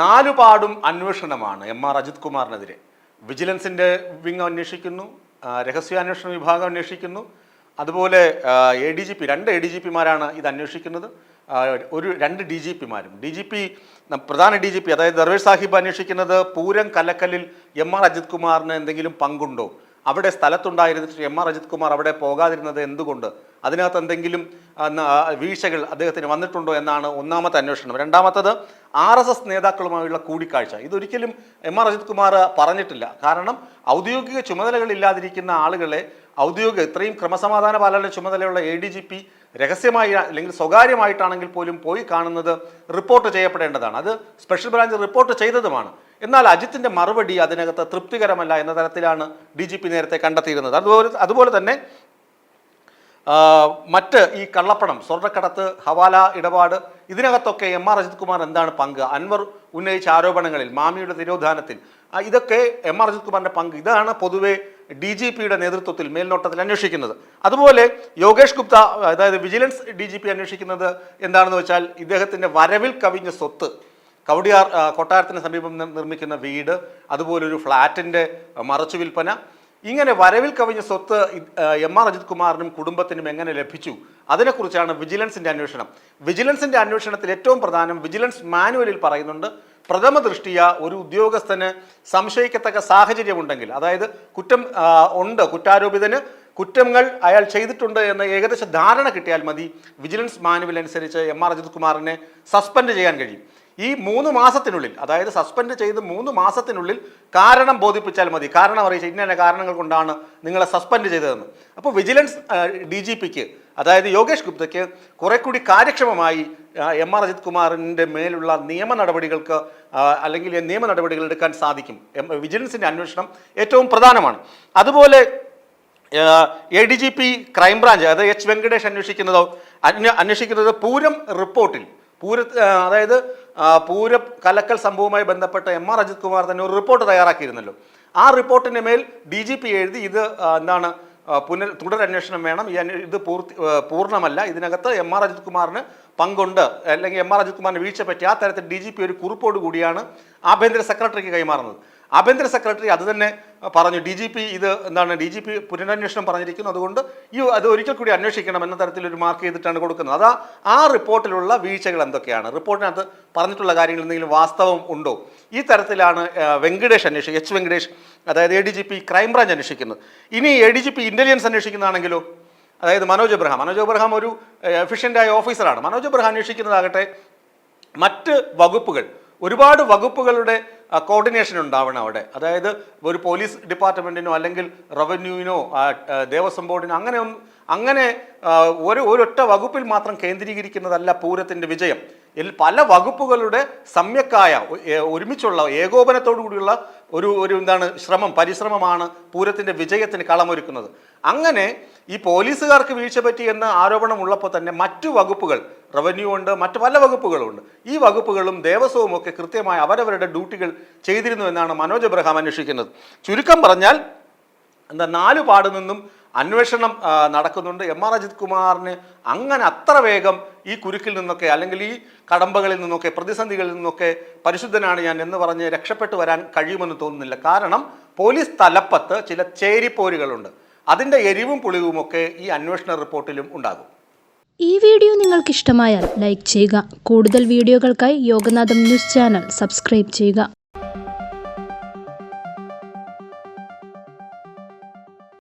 നാലുപാടും അന്വേഷണമാണ് M R Ajith കുമാറിനെതിരെ. വിജിലൻസിന്റെ വിങ് അന്വേഷിക്കുന്നു രഹസ്യാന്വേഷണ വിഭാഗം അന്വേഷിക്കുന്നു. അതുപോലെ എ ഡി ജി പി രണ്ട് എ ഡി ജി പിമാരാണ് ഇത് അന്വേഷിക്കുന്നത്. ഒരു രണ്ട് ഡി ജി പിമാരും ഡി ജി പി പ്രധാന ഡി ജി പി അതായത് ദർവേഷ് സാഹിബ് അന്വേഷിക്കുന്നത് പൂരം കലക്കലിൽ എം ആർ അജിത് കുമാറിന് എന്തെങ്കിലും പങ്കുണ്ടോ? അവിടെ സ്ഥലത്തുണ്ടായിരുന്നിട്ട് എം ആർ അജിത് കുമാർ അവിടെ പോകാതിരുന്നത് എന്തുകൊണ്ട്? അതിനകത്ത് എന്തെങ്കിലും വീഴ്ചകൾ അദ്ദേഹത്തിന് വന്നിട്ടുണ്ടോ എന്നാണ് ഒന്നാമത്തെ അന്വേഷണം. രണ്ടാമത്തത് ആർ എസ് എസ് നേതാക്കളുമായുള്ള കൂടിക്കാഴ്ച. ഇതൊരിക്കലും എം ആർ അജിത് കുമാർ പറഞ്ഞിട്ടില്ല. കാരണം ഔദ്യോഗിക ചുമതലകൾ ഇല്ലാതിരിക്കുന്ന ആളുകളെ ഔദ്യോഗിക ഇത്രയും ക്രമസമാധാന പാലന ചുമതലയുള്ള എ ഡി ജി പി രഹസ്യമായി അല്ലെങ്കിൽ സ്വകാര്യമായിട്ടാണെങ്കിൽ പോലും പോയി കാണുന്നത് റിപ്പോർട്ട് ചെയ്യപ്പെടേണ്ടതാണ്. അത് സ്പെഷ്യൽ ബ്രാഞ്ച് റിപ്പോർട്ട് ചെയ്തതുമാണ്. എന്നാൽ അജിത്തിന്റെ മറുപടി അതിനകത്ത് തൃപ്തികരമല്ല എന്ന തരത്തിലാണ് ഡി ജി പി നേരത്തെ കണ്ടെത്തിയിരുന്നത്. അതുപോലെ അതുപോലെ തന്നെ മറ്റ് ഈ കള്ളപ്പണം സ്വർണക്കടത്ത് ഹവാല ഇടപാട് ഇതിനകത്തൊക്കെ എം ആർ അജിത് കുമാർ എന്താണ് പങ്ക്? അൻവർ ഉന്നയിച്ച ആരോപണങ്ങളിൽ മാമിയുടെ തിരോധാനത്തിൽ ഇതൊക്കെ എം ആർ അജിത് കുമാറിന്റെ പങ്ക്. ഇതാണ് പൊതുവെ ഡി ജി പിയുടെ നേതൃത്വത്തിൽ മേൽനോട്ടത്തിൽ അന്വേഷിക്കുന്നത്. അതുപോലെ യോഗേഷ് ഗുപ്ത അതായത് വിജിലൻസ് ഡി ജി പി അന്വേഷിക്കുന്നത് എന്താണെന്ന് വെച്ചാൽ ഇദ്ദേഹത്തിന്റെ വരവിൽ കവിഞ്ഞ സ്വത്ത്. കവടിയാർ കൊട്ടാരത്തിന് സമീപം നിർമ്മിക്കുന്ന വീട് അതുപോലെ ഒരു ഫ്ലാറ്റിന്റെ മറച്ചു വിൽപ്പന. ഇങ്ങനെ വരവിൽ കവിഞ്ഞ സ്വത്ത് എം ആർ അജിത് കുമാറിനും കുടുംബത്തിനും എങ്ങനെ ലഭിച്ചു? അതിനെക്കുറിച്ചാണ് വിജിലൻസിന്റെ അന്വേഷണം. വിജിലൻസിന്റെ അന്വേഷണത്തിൽ ഏറ്റവും പ്രധാനം വിജിലൻസ് മാനുവലിൽ പറയുന്നുണ്ട് പ്രഥമ ദൃഷ്ടിയ ഒരു ഉദ്യോഗസ്ഥന് സംശയിക്കത്തക്ക സാഹചര്യമുണ്ടെങ്കിൽ അതായത് കുറ്റം ഉണ്ട് കുറ്റാരോപിതന് കുറ്റങ്ങൾ അയാൾ ചെയ്തിട്ടുണ്ട് എന്ന ഏകദേശ ധാരണ കിട്ടിയാൽ മതി വിജിലൻസ് മാനുവൽ അനുസരിച്ച് എം ആർ അജിത് കുമാറിനെ സസ്പെൻഡ് ചെയ്യാൻ കഴിയും. ഈ മൂന്ന് മാസത്തിനുള്ളിൽ അതായത് സസ്പെൻഡ് ചെയ്ത് മൂന്ന് മാസത്തിനുള്ളിൽ കാരണം ബോധിപ്പിച്ചാൽ മതി. കാരണം അറിയിച്ച ഇന്ന കാരണങ്ങൾ കൊണ്ടാണ് നിങ്ങളെ സസ്പെൻഡ് ചെയ്തതെന്ന്. അപ്പോൾ വിജിലൻസ് ഡി ജി പിക്ക് അതായത് യോഗേഷ് ഗുപ്തയ്ക്ക് കുറെ കൂടി കാര്യക്ഷമമായി എം ആർ അജിത് കുമാറിന്റെ മേലുള്ള നിയമ നടപടികൾക്ക് അല്ലെങ്കിൽ നിയമ നടപടികൾ എടുക്കാൻ സാധിക്കും. വിജിലൻസിന്റെ അന്വേഷണം ഏറ്റവും പ്രധാനമാണ്. അതുപോലെ A D G P crime branch അതായത് എച്ച് വെങ്കടേഷ് അന്വേഷിക്കുന്നതോ അന്വ- അന്വേഷിക്കുന്നത് പൂരം റിപ്പോർട്ടിൽ. പൂര അതായത് പൂര കലക്കൽ സംഭവവുമായി ബന്ധപ്പെട്ട എം ആർ അജിത് കുമാർ തന്നെ ഒരു റിപ്പോർട്ട് തയ്യാറാക്കിയിരുന്നല്ലോ. ആ റിപ്പോർട്ടിന്റെ മേൽ ഡി ജി പി എഴുതി ഇത് എന്താണ് പുനർ തുടരന്വേഷണം വേണം. ഇത് പൂർത്തി പൂർണമല്ല. ഇതിനകത്ത് എം ആർ അജിത് കുമാറിന് പങ്കുണ്ട്. അല്ലെങ്കിൽ എം ആർ അജിത് കുമാറിന് വീഴ്ച പറ്റി ആ തരത്തിൽ ഡി ജി പി ഒരു കുറിപ്പോട് കൂടിയാണ് ആഭ്യന്തര സെക്രട്ടറിക്ക് കൈമാറുന്നത്. ആഭ്യന്തര സെക്രട്ടറി അത് തന്നെ പറഞ്ഞു ഡി ജി പി ഇത് എന്താണ് ഡി ജി പി പുനരന്വേഷണം പറഞ്ഞിരിക്കുന്നു. അതുകൊണ്ട് ഈ അത് ഒരിക്കൽ കൂടി അന്വേഷിക്കണം എന്ന തരത്തിലൊരു മാർക്ക് ചെയ്തിട്ടാണ് കൊടുക്കുന്നത്. അതാ ആ റിപ്പോർട്ടിലുള്ള വീഴ്ചകൾ എന്തൊക്കെയാണ്? റിപ്പോർട്ടിനകത്ത് പറഞ്ഞിട്ടുള്ള കാര്യങ്ങൾ എന്തെങ്കിലും വാസ്തവം ഉണ്ടോ? ഈ തരത്തിലാണ് വെങ്കടേഷ് അന്വേഷിക്കുക എച്ച് വെങ്കടേഷ് അതായത് A D G P crime branch അന്വേഷിക്കുന്നത്. ഇനി A D G P intelligence അന്വേഷിക്കുന്നതാണെങ്കിലോ? അതായത് മനോജ് എബ്രഹാം മനോജ് എബ്രഹാം ഒരു എഫിഷ്യന്റായ ഓഫീസറാണ്. മനോജ് എബ്രഹാം അന്വേഷിക്കുന്നതാകട്ടെ മറ്റ് വകുപ്പുകൾ. ഒരുപാട് വകുപ്പുകളുടെ കോർഡിനേഷൻ ഉണ്ടാവണം അവിടെ. അതായത് ഒരു പോലീസ് ഡിപ്പാർട്ട്മെന്റിനോ അല്ലെങ്കിൽ റവന്യൂവിനോ ദേവസ്വം ബോർഡിനോ അങ്ങനെ അങ്ങനെ ഒരു ഒരൊറ്റ വകുപ്പിൽ മാത്രം കേന്ദ്രീകരിക്കുന്നതല്ല പൂരത്തിന്റെ വിജയം. ഇതിൽ പല വകുപ്പുകളുടെ സമ്യക്കായ ഒരുമിച്ചുള്ള ഏകോപനത്തോടു കൂടിയുള്ള ഒരു ഒരു എന്താണ് ശ്രമം പരിശ്രമമാണ് പൂരത്തിന്റെ വിജയത്തിന് കളമൊരുക്കുന്നത്. അങ്ങനെ ഈ പോലീസുകാർക്ക് വീഴ്ച പറ്റി എന്ന ആരോപണം ഉള്ളപ്പോൾ തന്നെ മറ്റു വകുപ്പുകൾ റവന്യൂ ഉണ്ട് മറ്റ് പല വകുപ്പുകളും ഉണ്ട്. ഈ വകുപ്പുകളും ദേവസ്വവും ഒക്കെ കൃത്യമായി അവരവരുടെ ഡ്യൂട്ടികൾ ചെയ്തിരുന്നു എന്നാണ് മനോജ് എബ്രഹാം അന്വേഷിക്കുന്നത്. ചുരുക്കം പറഞ്ഞാൽ എന്താ നാല് പാട് നിന്നും അന്വേഷണം നടക്കുന്നുണ്ട്. എം ആർ അജിത് കുമാറിന് അങ്ങനെ അത്ര വേഗം ഈ കുരുക്കിൽ നിന്നൊക്കെ അല്ലെങ്കിൽ ഈ കടമ്പകളിൽ നിന്നൊക്കെ പ്രതിസന്ധികളിൽ നിന്നൊക്കെ പരിശുദ്ധനാണ് ഞാൻ എന്ന് പറഞ്ഞ് രക്ഷപ്പെട്ടു വരാൻ കഴിയുമെന്ന് തോന്നുന്നില്ല. കാരണം പോലീസ് തലപ്പത്ത് ചില ചേരിപ്പോരുകളുണ്ട്. അതിന്റെ എരിവും പുളിവുമൊക്കെ ഈ അന്വേഷണ റിപ്പോർട്ടിലും ഉണ്ടാകും. ഈ വീഡിയോ നിങ്ങൾക്ക് ഇഷ്ടമായാൽ ലൈക്ക് ചെയ്യുക. കൂടുതൽ വീഡിയോകൾക്കായി യോഗനാഥം ന്യൂസ് ചാനൽ സബ്സ്ക്രൈബ് ചെയ്യുക.